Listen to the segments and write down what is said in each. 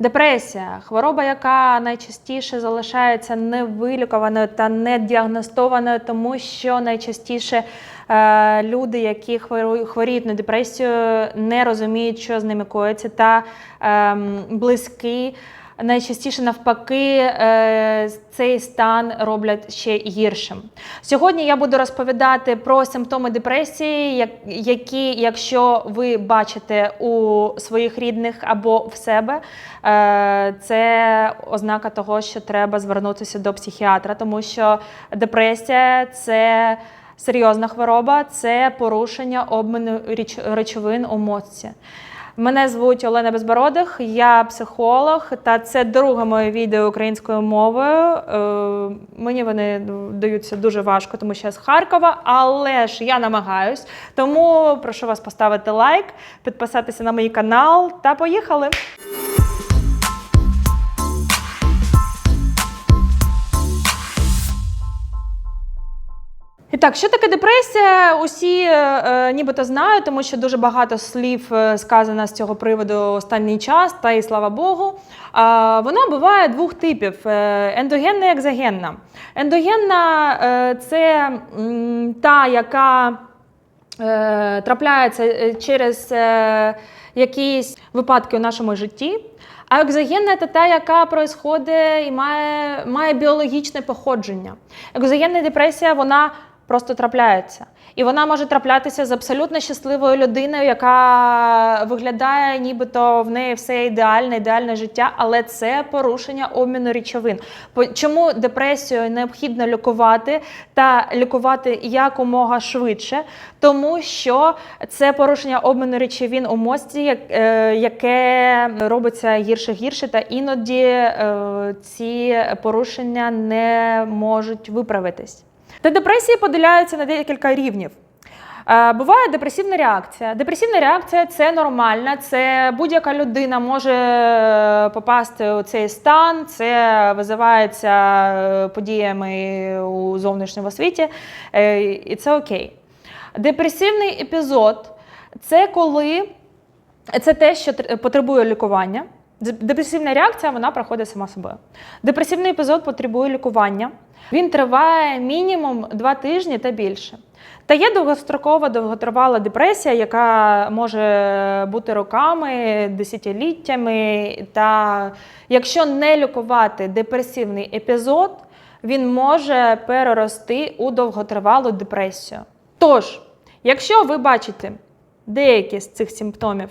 Депресія хвороба, яка найчастіше залишається невилікуваною та не діагностованою, тому що найчастіше е, люди, які хворіють на депресію, не розуміють, що з ними коїться, та е, близькі. Найчастіше навпаки е, цей стан роблять ще гіршим. Сьогодні я буду розповідати про симптоми депресії, які, якщо ви бачите у своїх рідних або в себе, е, це ознака того, що треба звернутися до психіатра, тому що депресія це серйозна хвороба, це порушення обміну речовин у мозці. Мене звуть Олена Безбородих, я психолог, та це друге моє відео українською мовою. Е, мені вони даються дуже важко, тому що я з Харкова, але ж я намагаюсь. Тому прошу вас поставити лайк, підписатися на мій канал та поїхали! Так, що таке депресія? Усі е, е, нібито знають, тому що дуже багато слів е, сказано з цього приводу останній час, та і слава Богу. А, вона буває двох типів: е, ендогенна і екзогенна. Ендогенна е, це м, та, яка е, трапляється е, через е, якісь випадки у нашому житті. А екзогенна це та, яка происходить і має, має біологічне походження. Екзогенна депресія вона просто трапляється. І вона може траплятися з абсолютно щасливою людиною, яка виглядає, нібито в неї все ідеальне, ідеальне життя, але це порушення обміну речовин. Чому депресію необхідно лікувати та лікувати якомога швидше? Тому що це порушення обміну речовин у мозці, е, яке робиться гірше гірше, та іноді е, ці порушення не можуть виправитись. Та депресії поділяються на декілька рівнів. Е, Буває депресивна реакція. Депресивна реакція це нормальна, це будь-яка людина може попасти у цей стан, це визивається е, подіями у зовнішньому світі, е, і це окей. Депресивний епізод це коли це те, що потребує лікування. Депресивна реакція вона проходить сама собою. Депресивний епізод потребує лікування. Він триває мінімум два тижні та більше. Та є довгострокова довготривала депресія, яка може бути роками, десятиліттями. Та якщо не лікувати депресивний епізод, він може перерости у довготривалу депресію. Тож, якщо ви бачите деякі з цих симптомів,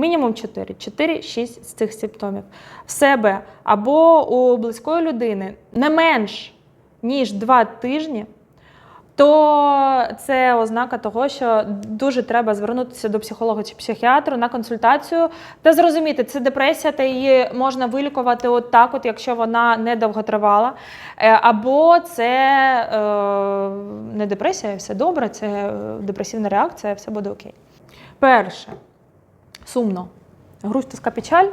Мінімум 4, 4-6 з цих симптомів в себе або у близької людини не менш ніж 2 тижні, то це ознака того, що дуже треба звернутися до психолога чи психіатру на консультацію та зрозуміти, це депресія, та її можна вилікувати от так, от, якщо вона не довготривала. Е, Або це е, не депресія, все добре, це е, депресивна реакція, все буде окей. Перше сумно. Грусть, тоска, печаль.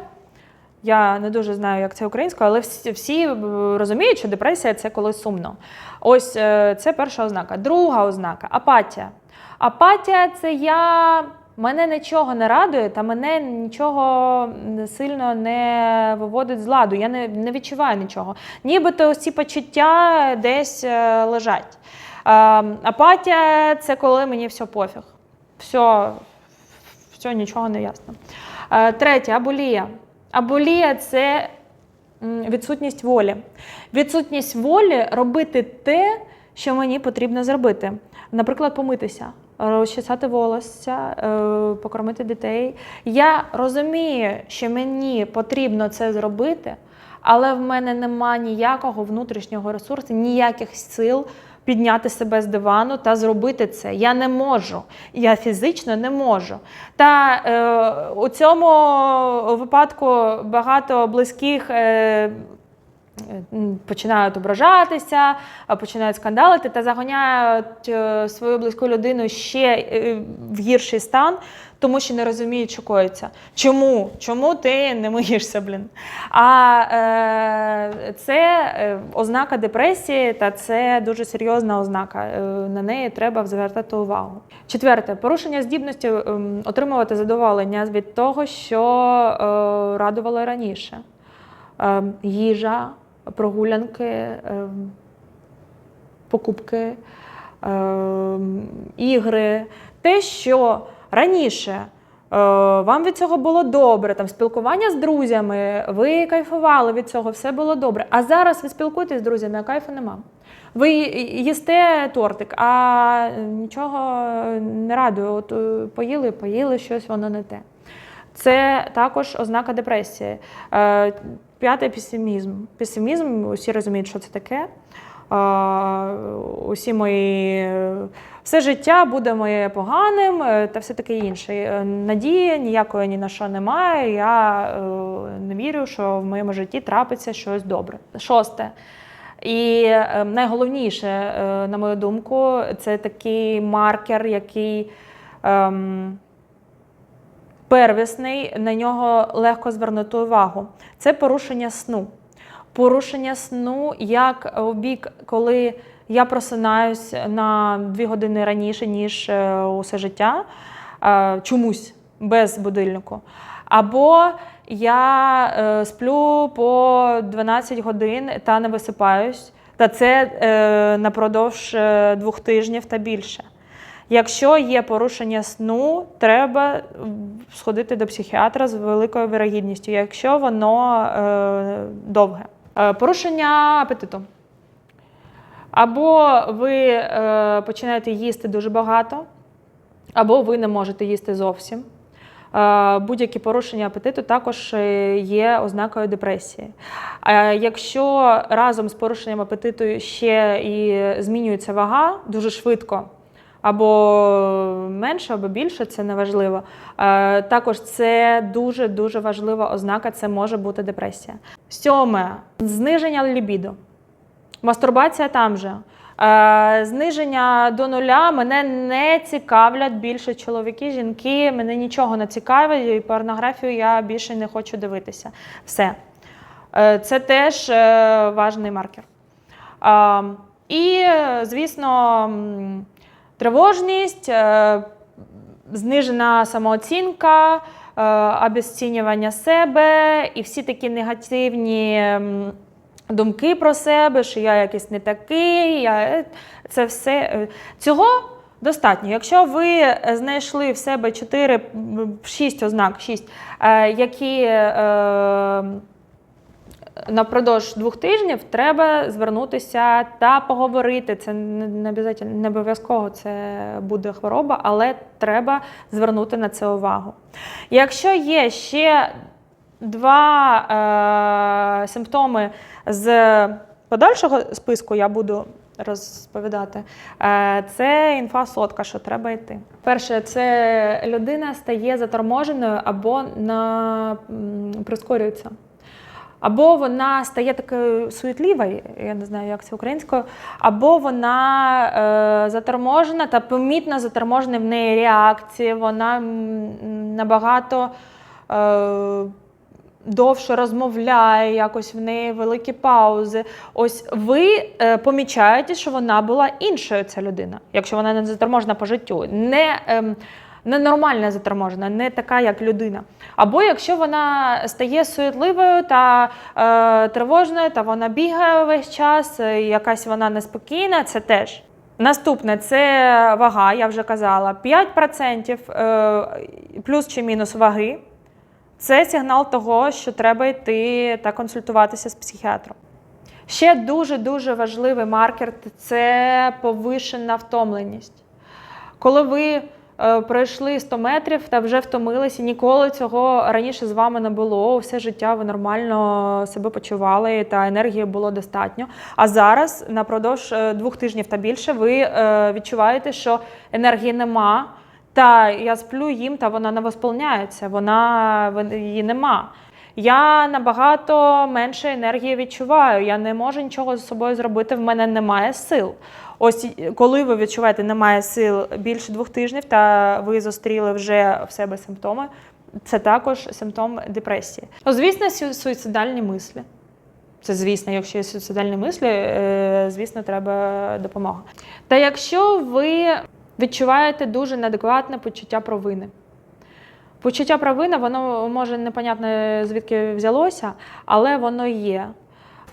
Я не дуже знаю, як це українською, але всі, всі е, розуміють, що депресія це коли сумно. Ось е, це перша ознака. Друга ознака апатія. Апатія це я. Мене нічого не радує, та мене нічого сильно не виводить з ладу. Я не, не відчуваю нічого. Нібито ці почуття десь е, лежать. Е, апатія це коли мені все пофіг. Все, все, нічого не ясно. Е, Третє аболія. Аболія це відсутність волі. Відсутність волі робити те, що мені потрібно зробити. Наприклад, помитися, розчесати волосся, е, покормити дітей. Я розумію, що мені потрібно це зробити, але в мене нема ніякого внутрішнього ресурсу, ніяких сил підняти себе з дивану та зробити це. Я не можу. Я фізично не можу. Та е, у цьому випадку багато близьких. Е, починають ображатися, а починають скандалити та заганяють е, свою близьку людину ще е, в гірший стан, тому що не розуміють, що коїться. Чому? Чому ти не миєшся, блін? А е, це е, ознака депресії, та це дуже серйозна ознака. Е, на неї треба звертати увагу. Четверте, порушення здібності ем, отримувати задоволення від того, що е, радувало раніше. Ем, їжа, прогулянки, ем, покупки, ем, ігри. Те, що раніше е, вам від цього було добре, там спілкування з друзями, ви кайфували від цього, все було добре. А зараз ви спілкуєтесь з друзями, а кайфу нема. Ви їсте тортик, а нічого не радує. От е, поїли, поїли щось, воно не те. Це також ознака депресії. Е, П'яте песимізм. Песимізм, усі розуміють, що це таке. Е, Усі мої все життя буде моє поганим е, та все таке інше. Надії ніякої ні на що немає. Я не вірю, що в моєму житті трапиться щось добре. Шосте. І найголовніше, на мою думку, це такий маркер, який. ем, первісний, на нього легко звернути увагу. Це порушення сну. Порушення сну як у бік, коли я просинаюсь на дві години раніше, ніж е, усе життя, е, чомусь без будильнику. Або я е, сплю по 12 годин та не висипаюсь. Та це напродовж двох тижнів та більше. Якщо є порушення сну, треба сходити до психіатра з великою вирогідністю, якщо воно е, довге. Е, порушення апетиту. Або ви е, починаєте їсти дуже багато, або ви не можете їсти зовсім. Е, Будь-які порушення апетиту також е, є ознакою депресії. Якщо разом з порушенням апетиту ще і змінюється вага дуже швидко, або менше, або більше, це неважливо. Е, Також це дуже дуже важлива ознака, це може бути депресія. Сьоме зниження лібіду. Мастурбація там же. Е, зниження до нуля мене не цікавлять більше чоловіки, жінки, мене нічого не цікавить, і порнографію я більше не хочу дивитися. Все. Е, це теж важний маркер. І, звісно, тривожність, е, знижена самооцінка, е, обесцінювання себе і всі такі негативні. думки про себе, що я якийсь не такий, я... е, це все. Цього достатньо. Якщо ви знайшли в себе 4, 6 ознак, 6, е, які напродовж двох тижнів треба звернутися та поговорити. Це не, обов'язково це буде хвороба, але треба звернути на це увагу. Якщо є ще два е, симптоми з подальшого списку, я буду розповідати. Е, це інфа сотка, що треба йти. Перше, це людина стає заторможеною або на, прискорюється. Або вона стає такою суетлівою, я не знаю, як це українською, або вона е, заторможена та помітно заторможені в неї реакції, вона набагато е, довше розмовляє, якось в неї великі паузи. Ось ви е, помічаєте, що вона була іншою, ця людина, якщо вона не заторможена по життю. Не, ем, ненормальна заторможена, не така, як людина. Або якщо вона стає суетливою та е, тривожною, та вона бігає весь час, е, якась вона неспокійна, це теж. Наступне це вага, я вже казала. 5% е, плюс чи мінус ваги. Це сигнал того, що треба йти та консультуватися з психіатром. Ще дуже-дуже важливий маркер це повишена втомленість. Коли ви пройшли 100 метрів та вже втомилися, ніколи цього раніше з вами не було. Все життя ви нормально себе почували та енергії було достатньо. А зараз, напродовж е, двох тижнів та більше, ви е, відчуваєте, що енергії нема. Та я сплю їм, та вона не восполняється, вона її нема. Я набагато менше енергії відчуваю. Я не можу нічого з собою зробити. В мене немає сил. Ось коли ви відчуваєте, немає сил більше двох тижнів, та ви зустріли вже в себе симптоми. Це також симптом депресії. Ну, звісно, су- суїцидальні мислі. Це звісно, якщо є суїцидальні мислі, е, звісно, треба допомога. Та якщо ви відчуваєте дуже неадекватне почуття провини. Почуття провини, воно може непонятно звідки взялося, але воно є.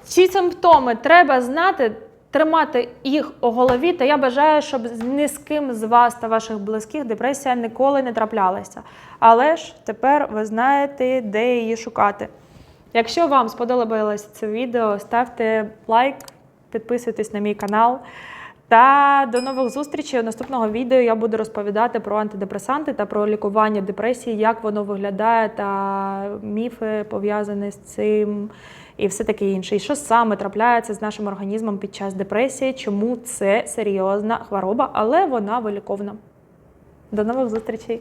Ці симптоми треба знати, тримати їх у голові. Та я бажаю, щоб ні з ким з вас та ваших близьких депресія ніколи не траплялася. Але ж тепер ви знаєте, де її шукати. Якщо вам сподобалось це відео, ставте лайк, підписуйтесь на мій канал. Та до нових зустрічей. У наступного відео я буду розповідати про антидепресанти та про лікування депресії, як воно виглядає, та міфи пов'язані з цим і все таке інше. І що саме трапляється з нашим організмом під час депресії, чому це серйозна хвороба, але вона виліковна. До нових зустрічей!